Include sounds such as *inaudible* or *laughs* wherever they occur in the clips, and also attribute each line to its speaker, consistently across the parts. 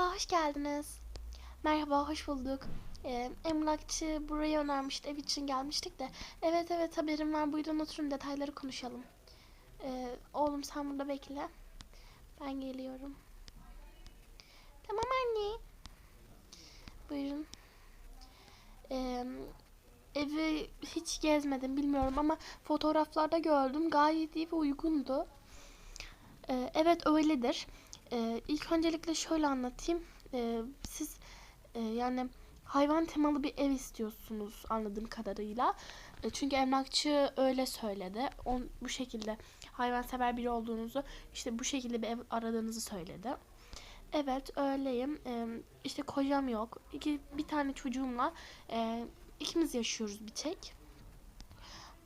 Speaker 1: Merhaba, hoş geldiniz. Merhaba, hoş bulduk. Ee, emlakçı burayı önermişti, ev için gelmiştik de. Evet evet haberim var, buyurun oturun detayları konuşalım. Ee, oğlum sen burada bekle. Ben geliyorum. Tamam anne. Buyurun. Ee, evi hiç gezmedim bilmiyorum ama fotoğraflarda gördüm. Gayet iyi ve uygundu. Ee, evet öyledir. Ee, ilk öncelikle şöyle anlatayım. Ee, siz e, yani hayvan temalı bir ev istiyorsunuz anladığım kadarıyla. E, çünkü emlakçı öyle söyledi. On, bu şekilde hayvansever biri olduğunuzu, işte bu şekilde bir ev aradığınızı söyledi. Evet öyleyim. Ee, işte kocam yok. İki, bir tane çocuğumla e, ikimiz yaşıyoruz bir tek.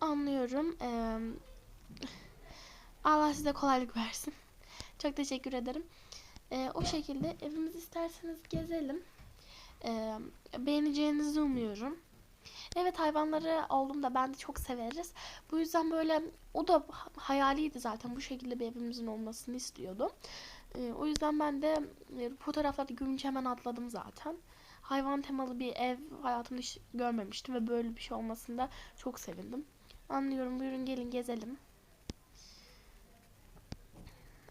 Speaker 1: Anlıyorum. Ee, Allah size kolaylık versin. Çok teşekkür ederim. Ee, o şekilde evimizi isterseniz gezelim. Ee, beğeneceğinizi umuyorum. Evet hayvanları oğlum da ben de çok severiz. Bu yüzden böyle o da hayaliydi zaten bu şekilde bir evimizin olmasını istiyordu. Ee, o yüzden ben de e, fotoğraflarda görünce hemen atladım zaten. Hayvan temalı bir ev hayatımda hiç görmemiştim ve böyle bir şey olmasında çok sevindim. Anlıyorum buyurun gelin gezelim.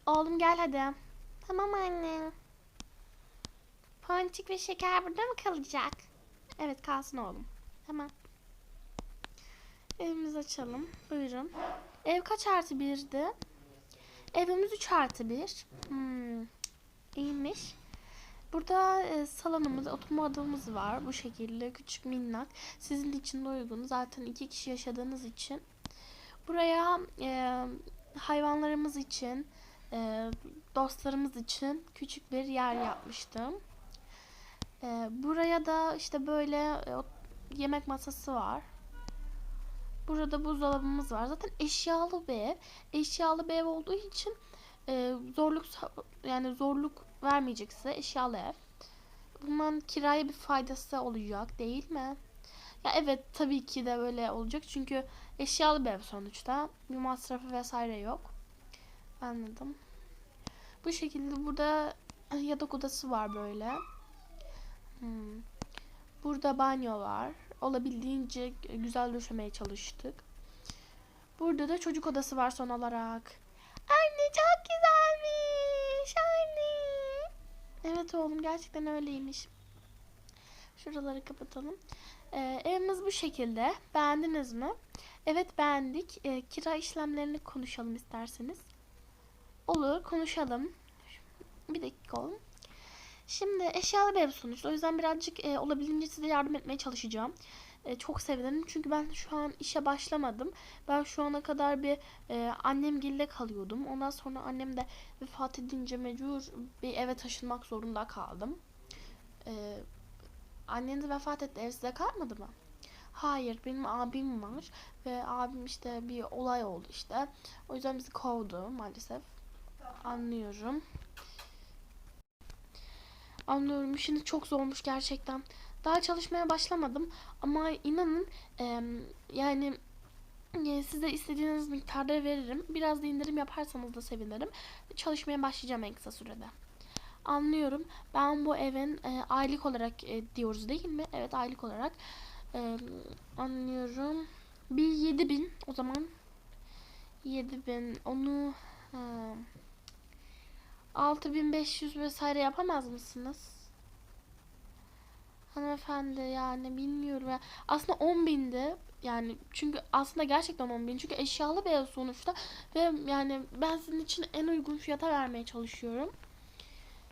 Speaker 1: Oğlum gel hadi. Tamam anne. Ponçik ve şeker burada mı kalacak? Evet kalsın oğlum. Tamam. Evimizi açalım. Buyurun. Ev kaç artı birdi? Evimiz 3 artı 1. Hmm. İyiymiş. Burada e, salonumuz, oturma odamız var. Bu şekilde küçük minnak. Sizin için de uygun. Zaten iki kişi yaşadığınız için. Buraya e, hayvanlarımız için, e, dostlarımız için küçük bir yer yapmıştım. E, buraya da işte böyle e, yemek masası var. Burada buzdolabımız var. Zaten eşyalı bir ev. Eşyalı bir ev olduğu için e, zorluk yani zorluk vermeyecek size eşyalı ev. Bundan kiraya bir faydası olacak değil mi? Ya evet tabii ki de böyle olacak. Çünkü eşyalı bir ev sonuçta. Bir masrafı vesaire yok. Anladım. Bu şekilde burada yatak odası var böyle. Hmm. Burada banyo var. Olabildiğince güzel döşemeye çalıştık. Burada da çocuk odası var son olarak. Anne çok güzelmiş. Anne. Evet oğlum gerçekten öyleymiş. Şuraları kapatalım. Ee, evimiz bu şekilde. Beğendiniz mi? Evet beğendik. Ee, kira işlemlerini konuşalım isterseniz. Olur konuşalım. Bir dakika oğlum. Şimdi eşyalı bir ev sonuçta. O yüzden birazcık e, olabildiğince size yardım etmeye çalışacağım. E, çok sevinirim. Çünkü ben şu an işe başlamadım. Ben şu ana kadar bir e, annemgille kalıyordum. Ondan sonra annem de vefat edince mecbur bir eve taşınmak zorunda kaldım. E, anneniz vefat etti. Ev size kalmadı mı? Hayır benim abim var ve abim işte bir olay oldu işte. O yüzden bizi kovdu maalesef. Anlıyorum. Anlıyorum. Şimdi çok zormuş gerçekten. Daha çalışmaya başlamadım ama inanın e, yani e, size istediğiniz miktarda veririm. Biraz da indirim yaparsanız da sevinirim. Çalışmaya başlayacağım en kısa sürede. Anlıyorum. Ben bu evin e, aylık olarak e, diyoruz değil mi? Evet aylık olarak. E, anlıyorum. Bir 7000 o zaman. 7000 onu e, 6500 vesaire yapamaz mısınız? Hanımefendi yani bilmiyorum ya. Aslında 10 bindi. Yani çünkü aslında gerçekten 10 bin. Çünkü eşyalı ev sonuçta. Ve yani ben sizin için en uygun fiyata vermeye çalışıyorum.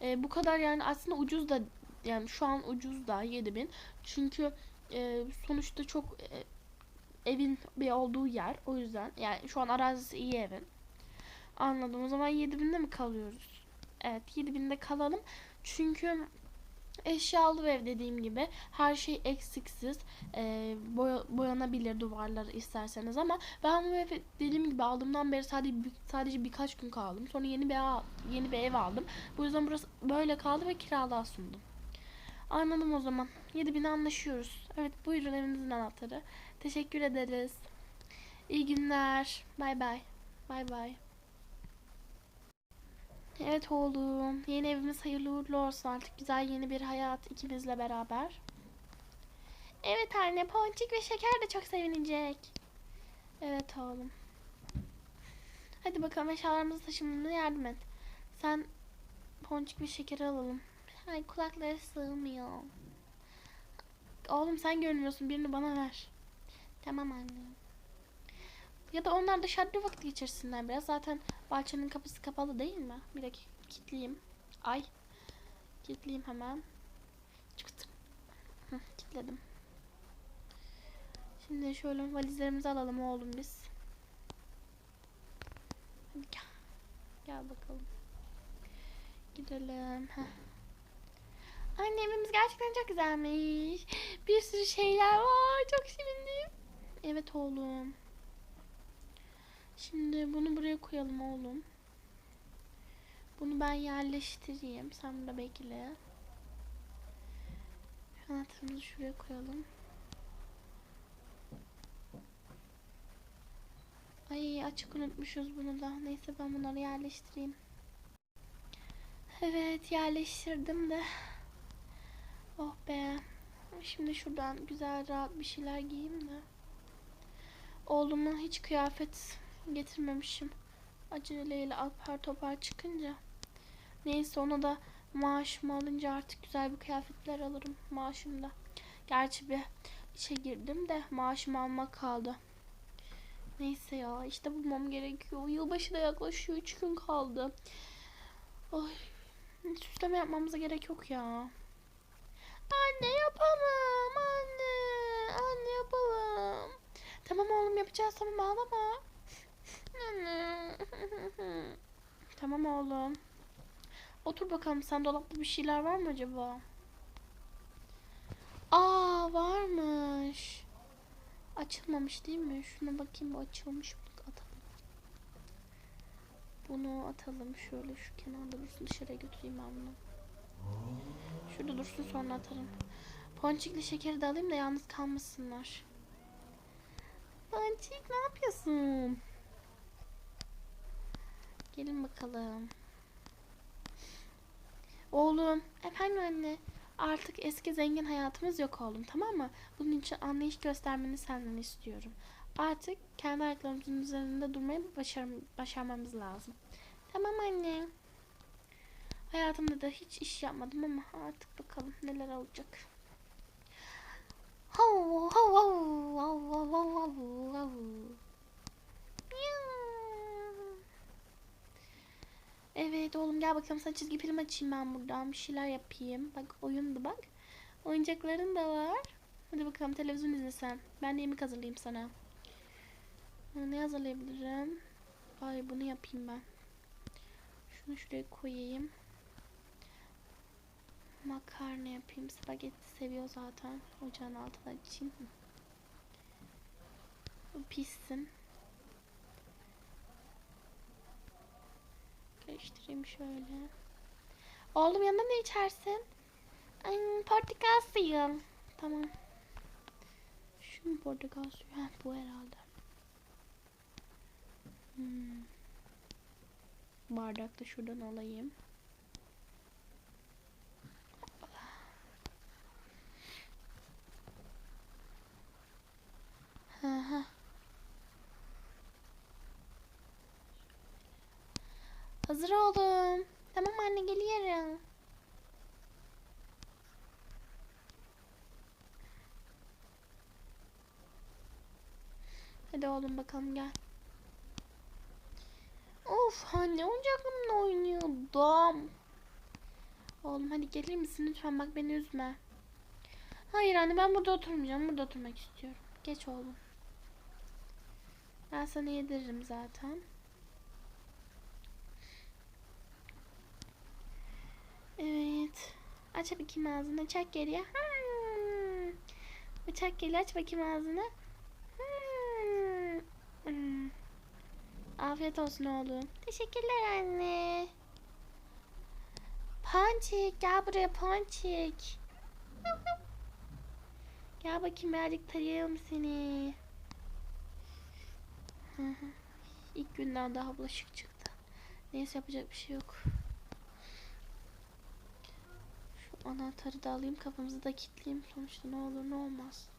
Speaker 1: Ee, bu kadar yani aslında ucuz da yani şu an ucuz da 7 bin. Çünkü e, sonuçta çok e, evin bir olduğu yer. O yüzden yani şu an arazisi iyi evin. Anladım. O zaman 7 binde mi kalıyoruz? Evet 7 binde kalalım. Çünkü Eşyalı ev dediğim gibi her şey eksiksiz e, boya, boyanabilir duvarları isterseniz ama ben bu evi dediğim gibi aldığımdan beri sadece sadece birkaç gün kaldım. Sonra yeni bir ev, yeni bir ev aldım. Bu yüzden burası böyle kaldı ve kiralığa sundum. Anladım o zaman. 7000 anlaşıyoruz. Evet buyurun evinizin anahtarı. Teşekkür ederiz. İyi günler. Bay bay. Bay bay. Evet oğlum. Yeni evimiz hayırlı uğurlu olsun artık. Güzel yeni bir hayat ikimizle beraber. Evet anne. Ponçik ve Şeker de çok sevinecek. Evet oğlum. Hadi bakalım eşyalarımızı taşımamıza yardım et. Sen Ponçik ve Şeker'i alalım. Ay kulakları sığmıyor. Oğlum sen görünmüyorsun. Birini bana ver. Tamam anne. Ya da onlar dışarıda vakit geçirsinler biraz. Zaten bahçenin kapısı kapalı değil mi? Bir dakika kilitleyeyim. Ay. Kilitleyeyim hemen. Çıktım. Kilitledim. Şimdi şöyle valizlerimizi alalım oğlum biz. Hadi gel. Gel bakalım. Gidelim. Heh. Anne evimiz gerçekten çok güzelmiş. Bir sürü şeyler var. Çok sevindim. Evet oğlum. Şimdi bunu buraya koyalım oğlum. Bunu ben yerleştireyim. Sen burada bekle. Anahtarımızı şuraya koyalım. Ay açık unutmuşuz bunu da. Neyse ben bunları yerleştireyim. Evet yerleştirdim de. Oh be. Şimdi şuradan güzel rahat bir şeyler giyeyim de. Oğluma hiç kıyafet getirmemişim. Aceleyle apar topar çıkınca. Neyse ona da maaşımı alınca artık güzel bir kıyafetler alırım maaşımda. Gerçi bir işe girdim de maaşımı almak kaldı. Neyse ya işte bulmam gerekiyor. Yılbaşı da yaklaşıyor. Üç gün kaldı. Ay, süsleme yapmamıza gerek yok ya. Anne yapalım. Anne. Anne yapalım. Tamam oğlum yapacağız. Tamam ağlama. *laughs* Tamam oğlum. Otur bakalım sen dolapta bir şeyler var mı acaba? Aa varmış. Açılmamış değil mi? Şuna bakayım bu açılmış mı? Atalım. Bunu atalım şöyle şu kenarda dursun dışarıya götüreyim ben bunu. Şurada dursun sonra atarım. Ponçikli şekeri de alayım da yalnız kalmasınlar. Ponçik ne yapıyorsun? Gelin bakalım. Oğlum, efendim anne. Artık eski zengin hayatımız yok oğlum tamam mı? Bunun için anlayış göstermeni senden istiyorum. Artık kendi ayaklarımızın üzerinde durmayı başar başarmamız lazım. Tamam anne. Hayatımda da hiç iş yapmadım ama artık bakalım neler olacak. Hav hav hav hav hav hav hav hav. Miau. Evet oğlum gel bakalım sana çizgi film açayım ben buradan bir şeyler yapayım. Bak oyundu bak. Oyuncakların da var. Hadi bakalım televizyon izle sen. Ben de yemek hazırlayayım sana. Ne hazırlayabilirim? Ay bunu yapayım ben. Şunu şuraya koyayım. Makarna yapayım. Spagetti seviyor zaten. Ocağın altına açayım. Bu Karıştırayım şöyle. Oğlum yanında ne içersin? Ay, portakal suyu. Tamam. Şu mu portakal suyu? Heh, bu herhalde. Hmm. Bardak da şuradan alayım. Hazır oldum. Tamam anne geliyorum. Hadi oğlum bakalım gel. Of anne oyuncaklarımla oynuyordum. Oğlum hadi gelir misin lütfen bak beni üzme. Hayır anne ben burada oturmayacağım. Burada oturmak istiyorum. Geç oğlum. Ben sana yediririm zaten. Evet. Aç bakayım ağzını. Çak geriye. Hmm. Bıçak geliyor. Aç bakayım ağzını. Hmm. Afiyet olsun oğlum. Teşekkürler anne. Ponçik gel buraya Ponçik. gel bakayım birazcık tarayalım seni. İlk günden daha bulaşık çıktı. Neyse yapacak bir şey yok. Anahtarı da alayım kapımızı da kilitleyeyim sonuçta ne olur ne olmaz.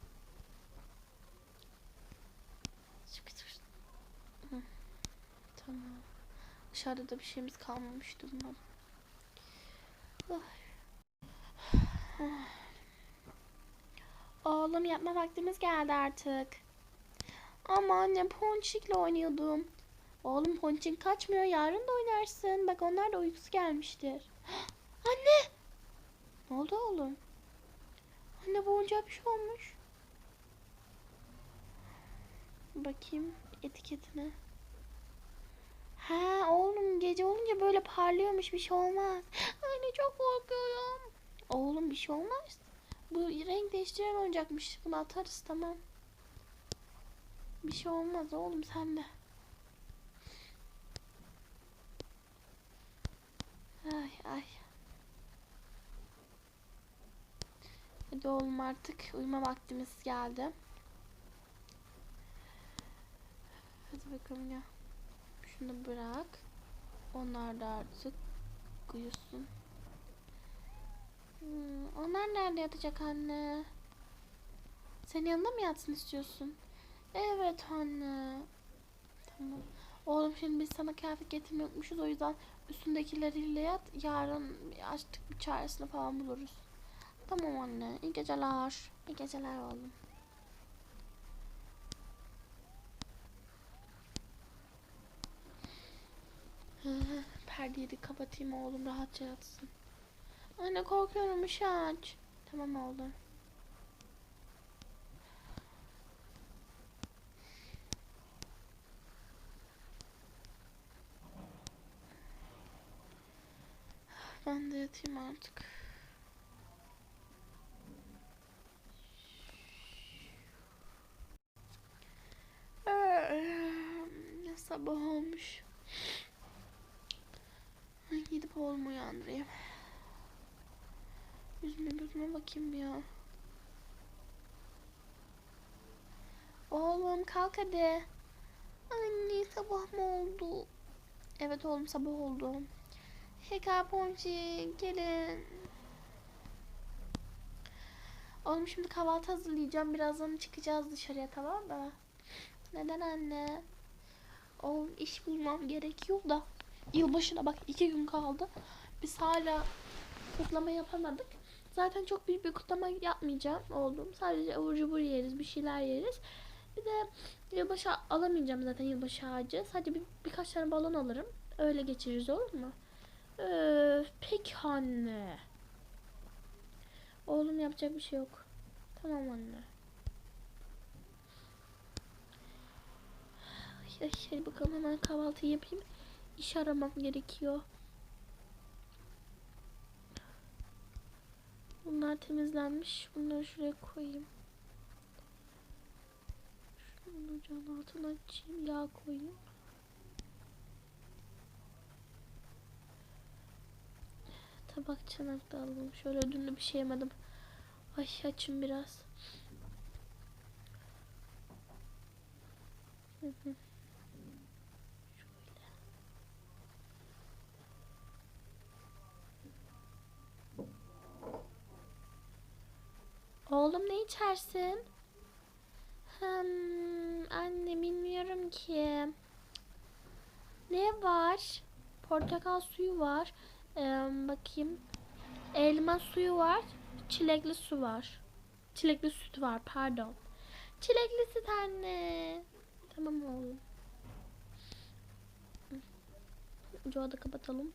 Speaker 1: Tamam. Dışarıda da bir şeyimiz kalmamıştı. Ay. Oğlum yapma vaktimiz geldi artık. Ama anne Ponçik'le oynuyordum. Oğlum Ponçik kaçmıyor yarın da oynarsın. Bak onlar da uykusu gelmiştir. *gasps* Anne! Ne oldu oğlum? Anne bu oyuncağa bir şey olmuş. Bakayım etiketine. Ha oğlum gece olunca böyle parlıyormuş bir şey olmaz. *gasps* Anne çok korkuyorum. Oğlum bir şey olmaz. Bu renk değiştiren oyuncakmış. Bunu atarız tamam. Bir şey olmaz oğlum sen de. Ay ay. Hadi oğlum artık uyuma vaktimiz geldi. Hadi bakalım ya. Şunu bırak. Onlar da artık uyusun. Hmm, onlar nerede yatacak anne? Senin yanında mı yatsın istiyorsun? Evet anne. Tamam. Oğlum şimdi biz sana kıyafet getirmeyi o yüzden üstündekileriyle yat. Yarın artık bir çaresini falan buluruz. Tamam anne. İyi geceler. İyi geceler oğlum. *sighs* Perdeyi de kapatayım oğlum rahatça yatsın. Anne korkuyorum ışığı aç. Tamam oğlum. *sighs* Ben de yatayım artık. Ne sabah olmuş. Gidip oğlumu uyandırayım. Yüzüme gözüme bakayım bir ya. Oğlum kalk hadi. Anne sabah mı oldu? Evet oğlum sabah oldu. Şeker ponçi gelin. Oğlum şimdi kahvaltı hazırlayacağım. Birazdan çıkacağız dışarıya tamam mı? Neden anne? Oğlum iş bulmam gerekiyor da. Yılbaşına bak iki gün kaldı. Biz hala kutlama yapamadık. Zaten çok büyük bir kutlama yapmayacağım oğlum. Sadece abur cubur yeriz, bir şeyler yeriz. Bir de yılbaşı alamayacağım zaten yılbaşı ağacı. Sadece bir, birkaç tane balon alırım. Öyle geçiririz olur mu? Öf, peki anne. Oğlum yapacak bir şey yok. Tamam anne. Hadi bakalım hemen kahvaltı yapayım. İş aramam gerekiyor. Bunlar temizlenmiş. Bunları şuraya koyayım. Şunu ocağın altına açayım. Yağ koyayım. Tabak çanak da alalım. Şöyle ödünlü bir şey yemedim. Ay açım biraz. Hı hı. Şöyle. Oğlum ne içersin? Hmm, anne bilmiyorum ki. Ne var? Portakal suyu var. Ee, bakayım. Elma suyu var. Çilekli su var. Çilekli süt var pardon. Çilekli süt anne. Tamam oğlum. Ocağı da kapatalım.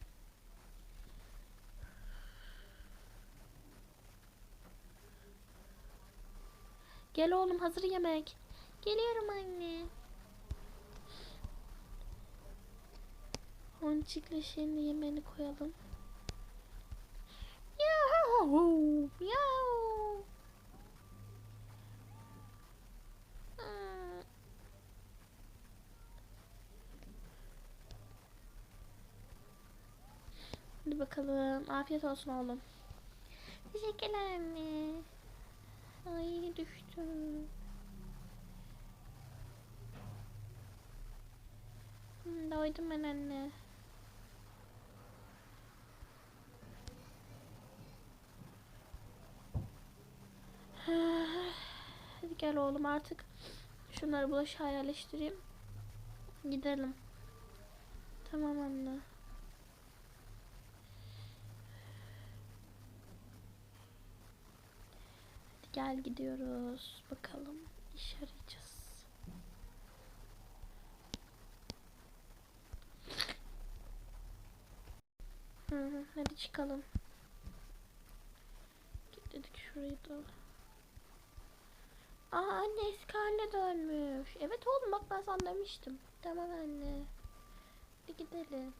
Speaker 1: Gel oğlum hazır yemek. Geliyorum anne. Ponçikle şimdi yemeğini koyalım. Yahu, yahu. Hadi bakalım. Afiyet olsun oğlum. Teşekkürler anne. Ay düştüm. Hmm, doydum ben anne. Hadi gel oğlum artık şunları bulaşığa yerleştireyim. Gidelim. Tamam anne. Gel gidiyoruz. Bakalım iş arayacağız. Hadi çıkalım. Dedik şurayı da. Aa anne eski haline dönmüş. Evet oğlum bak ben sana demiştim. Tamam anne. Hadi gidelim.